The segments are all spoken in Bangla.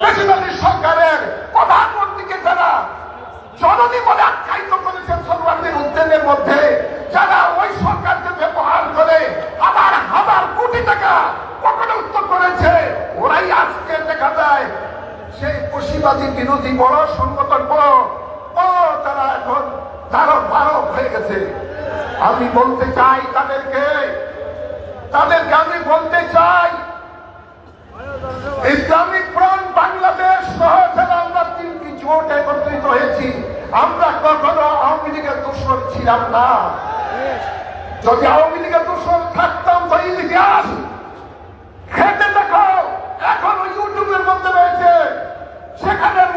বেশিরভাগী সরকারের প্রধানমন্ত্রীকে যারা জননী বলে আখ্যায়িত করেছেন সর্বাঙ্গীন উদ্যানের মধ্যে, যারা ওই সরকারকে ব্যবহার করে আবার হাজার কোটি টাকা পকেটে উত্তর করেছে, ওরাই আজকে দেখা যায় সেই পশ্চিমাদি বিরোধী বড় সংগঠন বড়, ও তারা এখন ধারক বারক হয়ে গেছে। আমি বলতে চাই তাদেরকে তাদেরকে আমি বলতে চাই, ইসলামিক জোট একত্রিত হয়েছি, আমরা কখনো আওয়ামী লীগের দুশ্মন ছিলাম না। যদি আওয়ামী লীগের দুশ্মন থাকতাম তো ইতিহাস, খেতে দেখো, এখন ইউটিউবের মধ্যে রয়েছে।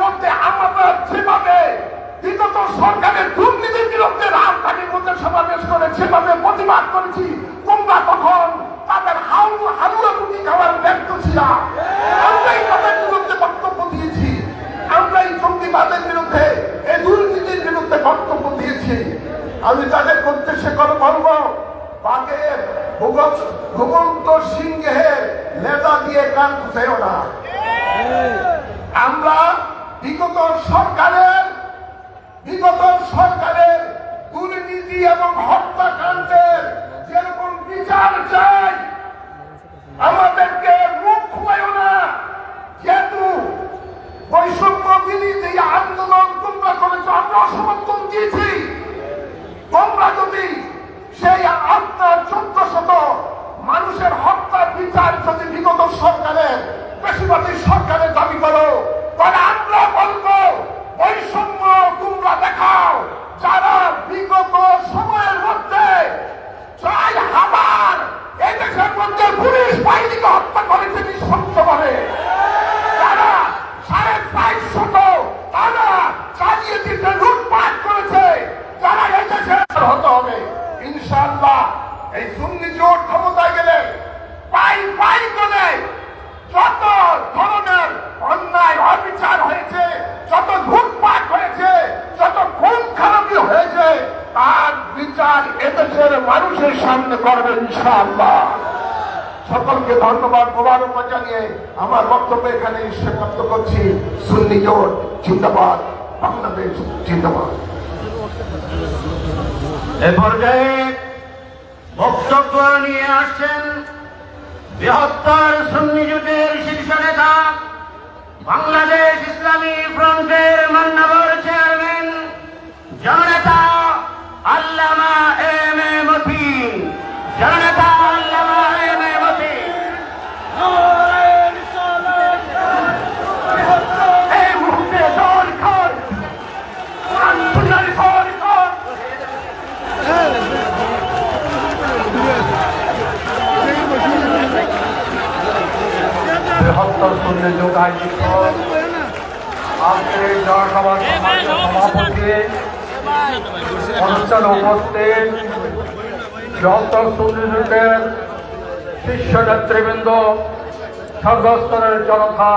মধ্যে যেভাবে বিগত সরকারের দুর্নীতির বিরুদ্ধে রাজধানীর মধ্যে সমাবেশ করে সেভাবে প্রতিবাদ করেছি, তোমরা তখন তাদের রুটি খাওয়ার ছিলাম আমরাই বিরুদ্ধে, এই দুর্নীতির বিরুদ্ধে বক্তব্য দিয়েছি। আমি তাদের উদ্দেশ্যে করে বলব। বাঘের সিংহের নেতা দিয়ে কান খুঁজেও না। আমরা বিগত সরকারের বিগত সরকারের দুর্নীতি এবং হত্যাকাণ্ডের যেরকম বিচার চাই, আমাদেরকে মুখ খুয়াইও না যেহেতু বৈষম্য বিরোধী আন্দোলন তোমরা করেছ আমরা সমর্থন দিয়েছি তোমরা যদি সেই আপনার চোদ্দ শত মানুষের হত্যার বিচার যদি বিগত সরকারের বেশিরভাগই সরকারের দাবি করো তাহলে আমরা বলব বৈষম্য তোমরা দেখাও যারা বিগত সময়ের মধ্যে চাই হাবার এই দেশের মধ্যে পুলিশ বাহিনীকে হত্যা করেছে নিঃশব্দভাবে তারা সাড়ে চারশো শত তারা চালিয়ে দিতে লুটপাট করেছে যারা এই দেশে হতে হবে ইনশাআল্লাহ এই সুন্নি জোট ক্ষমতায় গেলে পাই পাই করে যত ধরনের অন্যায় অবিচার হয়েছে যত লুটপাট হয়েছে যত খুন খারাপি হয়েছে তার বিচার এদেশের মানুষের সামনে করবে ইনশাআল্লাহ। সকলকে ধন্যবাদ মোবারক জানিয়ে আমার বক্তব্য এখানে সমাপ্ত করছি। সুন্নি জোট, জিন্দাবাদ, বাংলাদেশ, জিন্দাবাদ। এ পর্যায়ে বক্তব্য নিয়ে আসছেন বৃহত্তর সুন্নি জোটের শীর্ষ নেতা, বাংলাদেশ ইসলামী ফ্রন্টের মান্যবর চেয়ারম্যান, জননেতা আল্লামা এম এ মতিন জননেতা এই মুহূর্তে দরকার আন্দোলন বৃহত্তর শূন্য যোগ আজকের জনসভার সভাপতি অনুষ্ঠানে উপস্থিত। শূন্য জোটের শীর্ষ নেতৃবৃন্দ সর্বস্তরের জনতা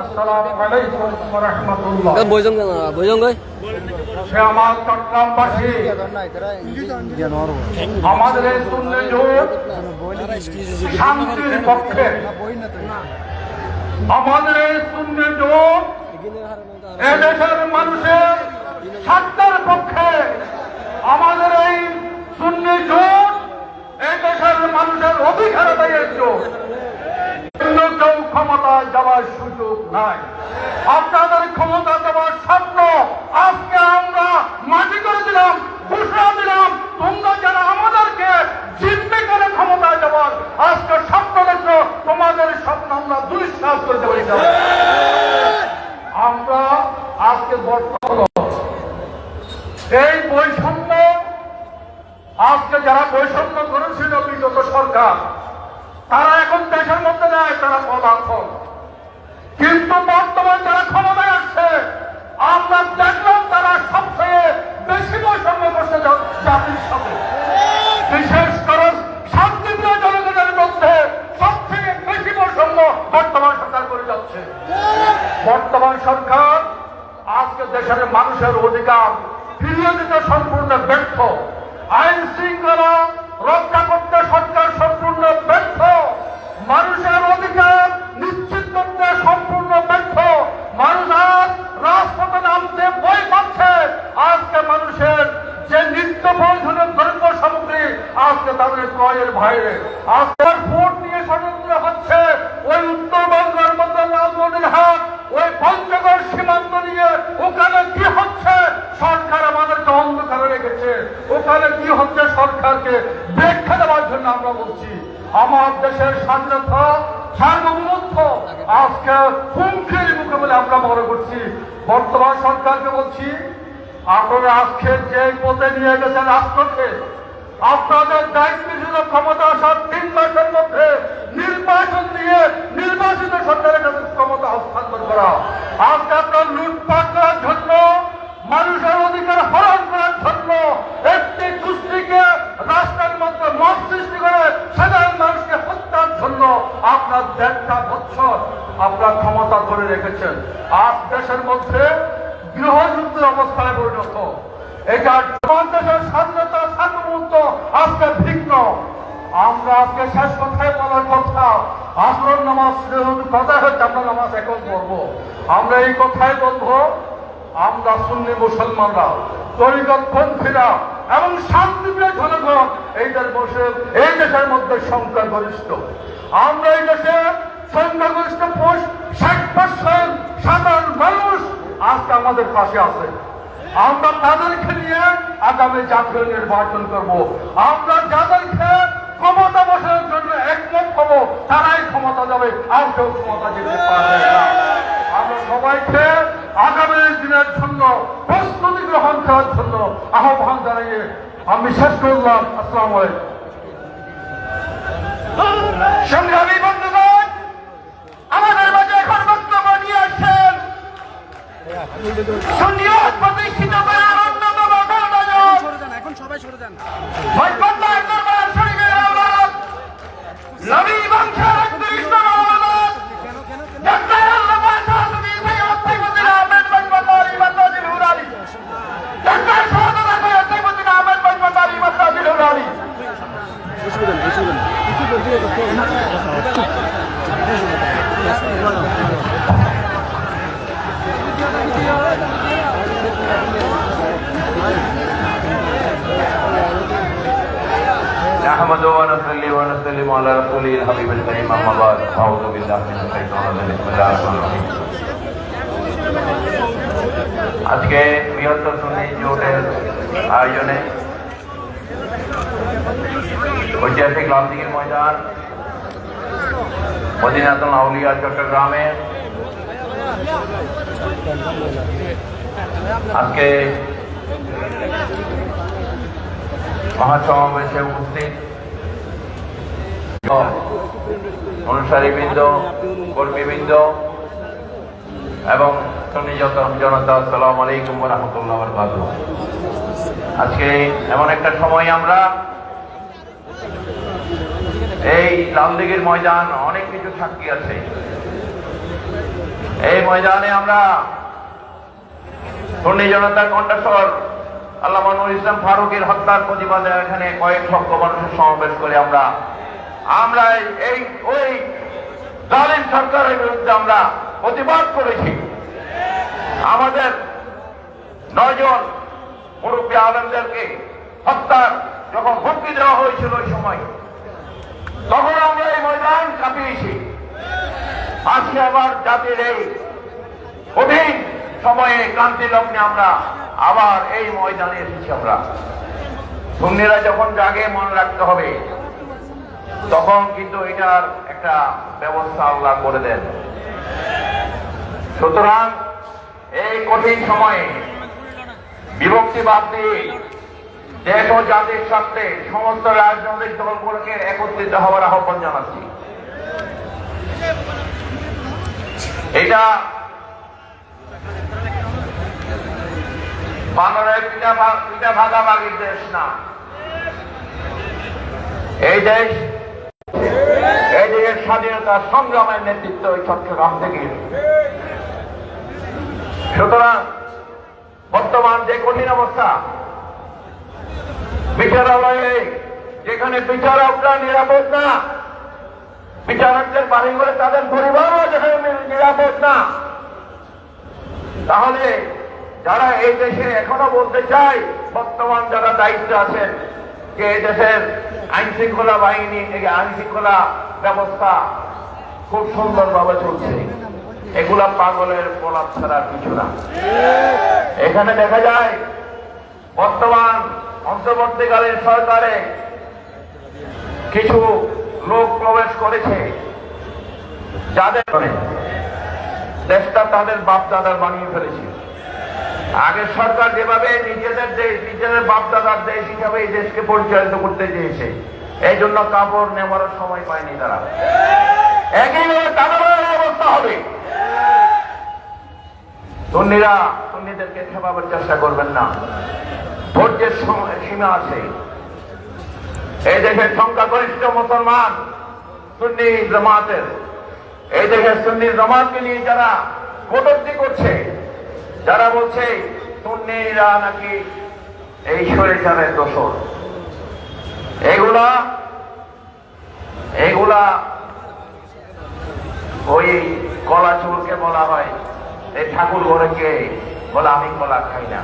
আসসালামু আলাইকুম রহমতুল্লাহ। বইজন কেন? বইজন গই সে আমার চট্টগ্রামবাসী। আমাদের এই শান্তির পক্ষে। আমাদের এই এদেশের মানুষের স্বার্থের পক্ষে। আমাদের এই শূন্য জোট মানুষের অধিকার আদায়ের কেউ ক্ষমতায় যাওয়ার সুযোগ নাই। আপনাদের ক্ষমতা দেওয়ার স্বপ্ন আজকে আমরা মাটি করে দিলাম ঘোষণা দিলাম তোমরা যারা আমাদেরকে জিম্মি করে ক্ষমতায় যাওয়ার আজকে স্বপ্ন দেখো তোমাদের স্বপ্ন আমরা দুঃশ্বাস করে দেবো ইনশাআল্লাহ। আমরা আজকে বর্তমান এই বৈষম্য আজকে যারা বৈষম্য করেছিল বিগত তারা এখন দেশের মধ্যে নেয় তারা পদার্থ কিন্তু বর্তমান যারা ক্ষমতায় আসছে, আমরা দেখলাম তারা সবচেয়ে বেশি বৈষম্য করছে জাতির সাথে। বিশেষ করে শান্তিপ্রিয় জনগণের মধ্যে সব থেকে বেশি বৈষম্য বর্তমান সরকার করে যাচ্ছে। বর্তমান সরকার আজকে দেশের মানুষের অধিকার ফিরিয়ে দিতে সম্পূর্ণ ব্যর্থ। আইন শৃঙ্খলা রক্ষা করতে সরকার সম্পূর্ণ ব্যর্থ। মানুষের অধিকার নিশ্চিত করতে সম্পূর্ণ ব্যর্থ। মানুষ আজ রাজপথে নামতে বই পাচ্ছে। আজকে মানুষের যে নিত্য প্রয়োজনের দ্রব্য সামগ্রী, আজকে তাদের ক্রয়ের বাইরে। আজকের ভোট নিয়ে ষড়যন্ত্র হচ্ছে ওই উত্তরবঙ্গের মধ্যে লালমনির হাত ওই রেখেছে ওখানে কি হচ্ছে সরকারকে ব্যাখ্যা দেওয়ার জন্য আমরা বলছি, আমার দেশের স্বাধীনতা সার্বভৌমত্ব আজকে হুমকির মুখে বলে আমরা মনে করছি। বর্তমান সরকারকে বলছি, আপনারা আজকে যে পথে নিয়ে গেছেন রাষ্ট্রকে, আপনাদের দায়িত্ব ছিল ক্ষমতা আসার তিন মাসের মধ্যে নির্বাচন দিয়ে নির্বাচিত সরকারের কাছে ক্ষমতা হস্তান্তর করা। আজকে আপনার লুটপাট করার জন্য মানুষের অধিকার হরণ করার জন্য একটি গোষ্ঠীকে রাষ্ট্রের মধ্যে মত সৃষ্টি করে সাধারণ মানুষকে হত্যার জন্য আপনার দেড়টা বছর আপনার ক্ষমতা ধরে রেখেছেন। আজ দেশের মধ্যে গৃহযুদ্ধের অবস্থায় পরিণত। এটা দেশের স্বাধীনতা সার্বভৌমত্ব আজকে ভিন্ন। আমরা আজকে শেষ কথায় বলার কথা আসর নামাজ কথা হচ্ছে, আমরা নামাজ এখন করব আমরা এই কথাই বলব আমরা সুন্নি মুসলমানরা তরিকত পন্থীরা এবং শান্তিপ্রিয় জনগণ এই দেশ বসে, এই দেশের মধ্যে সংখ্যাগরিষ্ঠ। আমরা এই দেশে সংখ্যাগরিষ্ঠ ষাট পার্সেন্ট সাধারণ মানুষ আজকে আমাদের পাশে আছে। আমরা তাদেরকে নিয়ে আগামী জাতীয় নির্বাচন করব। আমরা যাদেরকে ক্ষমতা বসানোর জন্য একমত হব, তারাই ক্ষমতা যাবে, আর কেউ ক্ষমতা যেতে পারবে না। আমরা সবাইকে আগামী দিনের জন্য, প্রস্তুতি গ্রহণ করার জন্য আহ্বান জানিয়ে আমি শেষ করলাম। আসসালামু আলাইকুম। সংগ্রামী বন্ধুগণ, আমাদের মাঝে এখন বক্তব্য নিয়ে আসছেন সুনিয়ত প্রতিষ্ঠিত করার অন্যতম কর্মযোগ। এখন সবাই সরে যান নবী বংশের على رسوله الحبيب الكريم اما بعد اعوذ بالله من الشيطان الرجيم بسم الله الرحمن الرحيم আজকে বৃহত্তর সুন্নি জোটের আয়োজনে ঐতিহাসিক লালদিঘির ময়দান মদিনাতুল আউলিয়া চট্টগ্রামে আজকে মহাসমাবেশে উপস্থিত অনুসারীবৃন্দ, কর্মীবৃন্দ এবং জনতা, আসসালাম আলাইকুম রহমতুল্লাহ আজকে এমন একটা সময় আমরা এই লালদিঘির ময়দান, অনেক কিছু সাক্ষী আছে। এই ময়দানে আমরা সুন্নি জনতার কণ্ঠস্বর আল্লাহ মানুর ইসলাম ফারুকের হত্যার প্রতিবাদে এখানে কয়েক লক্ষ মানুষের সমাবেশ করে আমরা আমরা এই- ওই জালিম সরকারের বিরুদ্ধে আমরা প্রতিবাদ করেছি। আমাদের নয়জন মুরব্বী আলমদেরকে হত্যার যখন হুমকি দেওয়া হয়েছিল ওই সময়, তখন আমরা এই ময়দান কাঁপিয়েছি। আজকে আবার জাতির এই কঠিন সময়ে ক্রান্তি লগ্নে আমরা আবার এই ময়দানে এসেছি আমরা। সুন্নিরা যখন জাগে, মনে রাখতে হবে তখন কিন্তু এটার একটা ব্যবস্থা আল্লাহ করে দেন। সুতরাং এই কঠিন সময়ে বিভক্তি বাদ দিয়ে দেশ ও জাতির স্বার্থে সমস্ত রাজনৈতিক দলগুলোকে একত্রিত হওয়ার আহ্বান জানাচ্ছি। এটা বানরের পিঠা ভাগাভাগির দেশ না। এই দেশ দেশের স্বাধীনতা সংগ্রামের নেতৃত্ব ওই চট্টগ্রাম থেকে। সুতরাং বর্তমান যে কঠিন অবস্থা, বিচারালয়ে যেখানে বিচারকরা নিরাপদ না, বিচারকদের বাড়ি করে তাদের পরিবারও যেখানে নিরাপদ না, তাহলে যারা এই দেশে এখনও বলতে চায়, বর্তমান যারা দায়িত্বে আছেন, যে এই দেশের আইন শৃঙ্খলা বাহিনী আইন শৃঙ্খলা ব্যবস্থা খুব সুন্দরভাবে চলছে। এগুলা পাগলের প্রলাপ ছাড়া কিছু না। এখানে দেখা যায়, বর্তমান অন্তর্বর্তীকালীন সরকারে কিছু লোক প্রবেশ করেছে। যাদের দেশটা তাদের বাপ দাদার বানিয়ে ফেলেছে। আগের সরকার যেভাবে নিজেদের দেশ, নিজেদের বাপ দাদার দেশ হিসাবে এই দেশকে পরিচালিত করতে চেয়েছে, এই জন্য কাপড় নেওয়ার সময় পায়নি তারা। হবে। সুন্নিরা সুন্নিদেরকে খেপাবার চেষ্টা করবেন না। ধৈর্যের সীমা আছে। এই দেশের সংখ্যাগরিষ্ঠ মুসলমান সুন্নি জামাতের। এই দেশের সুন্নি জামাতকে নিয়ে যারা কটূক্তি করছে যারা বলছে সুন্নিরা নাকি এই সরেচারের দোষর। এগুলা এগুলা ওই কলা চুলকে বলা হয়, এই ঠাকুর ঘরেকে বলে আমি কলা খাই না।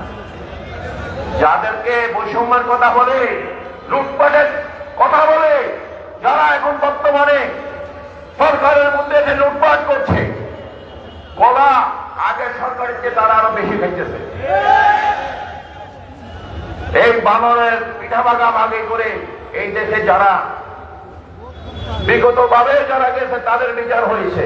যাদেরকে বৈষম্যের কথা বলে, লুটপাটের কথা বলে যারা এখন বর্তমানে সরকারের মধ্যে এসে লুটপাট করছে কলা আগের সরকারের চেয়ে তারা আরও বেশি খাইতেছে এই বানরের পিঠা বাগাম আগে করে এই দেশে যারা বিগত ভাবে যারা গেছে, তাদের বিচার হয়েছে।